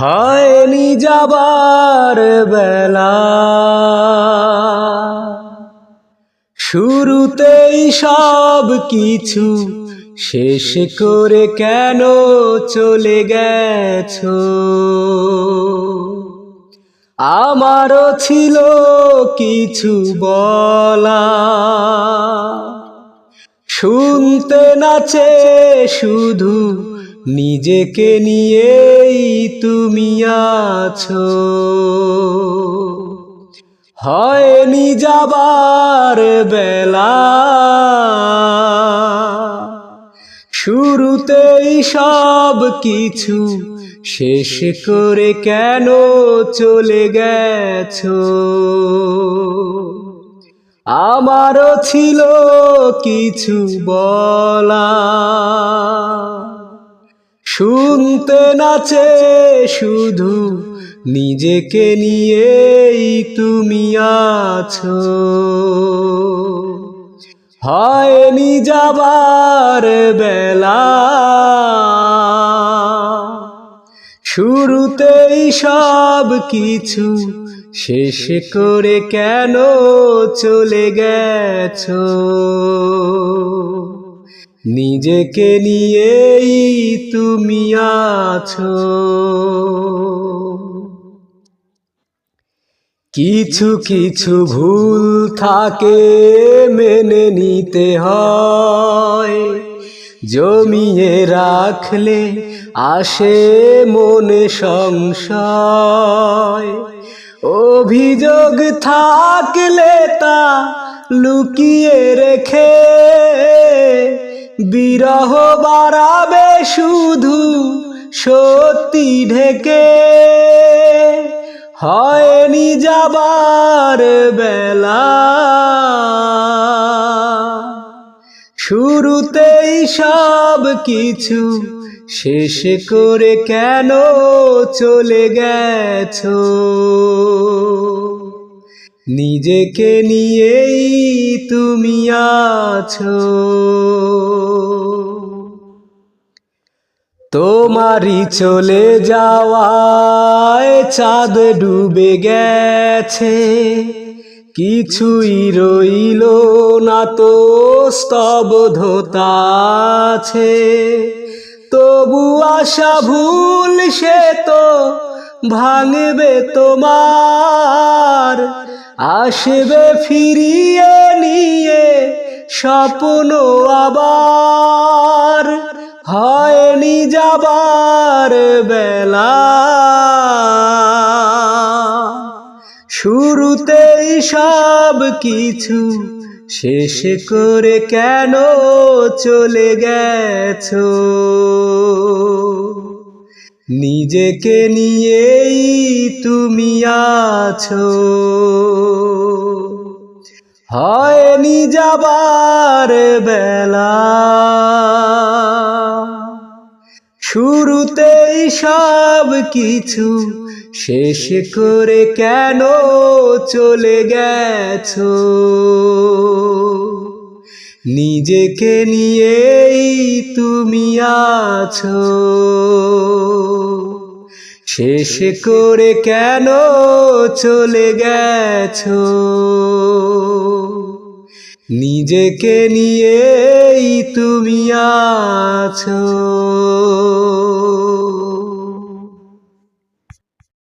হয়নি যাবার বেলা। শুরুতেই সব কিছু শেষ করে কেন চলে গেছো? আমারও ছিল কিছু বলা। শুনতে নাচে শুধু নিজেকে নিয়েই তুমি আছো। হয়নি যাবার বেলা। শুরুতেই সব কিছু শেষ করে কেন চলে গেছো? আমারও ছিল কিছু বলা। শুনতে নাচে শুধু নিজেকে নিয়েই তুমি আছো। হয়নি যাবার বেলা। শুরুতেই সব কিছু শেষ করে কেন চলে গেছো? নিজেকে নিয়েই তুমি আছো। কিছু কিছু ভুল থাকে মেনে নিতে হয়। জমিয়ে রাখলে আসে মনে সংশয়। অভিযোগ থাকলে তা লুকিয়ে রেখে বিরহ বাড়াবে শুধু সত্যি ঢেকে। হয়নি যাবার বেলা। শুরুতেই সব কিছু শেষ করে কেন চলে গেছো? নিজেকে নিয়েই তুমি আছো। তোমারই চলে যাওয়ায় চাঁদ ডুবে গেছে। কিছুই রইল না তো স্তব্ধতা আছে। তবু আশা ভুল সে তো ভাঙবে তোমার। আসবে ফিরিয়ে নিয়ে স্বপ্ন আবার। হয়নি যাবার বেলা। শুরুতেই সব কিছু শেষ করে কেন চলে গেছো? নিজেকে নিয়েই তুমি আছো। হয়নি যাবার বেলা। শুরুতেই সব কিছু শেষ করে কেন চলে গেছো? নিজেকে নিয়েই তুমি আছো। শেষ করে কেন চলে গেছো? নিজেকে নিয়েই তুমি আছো।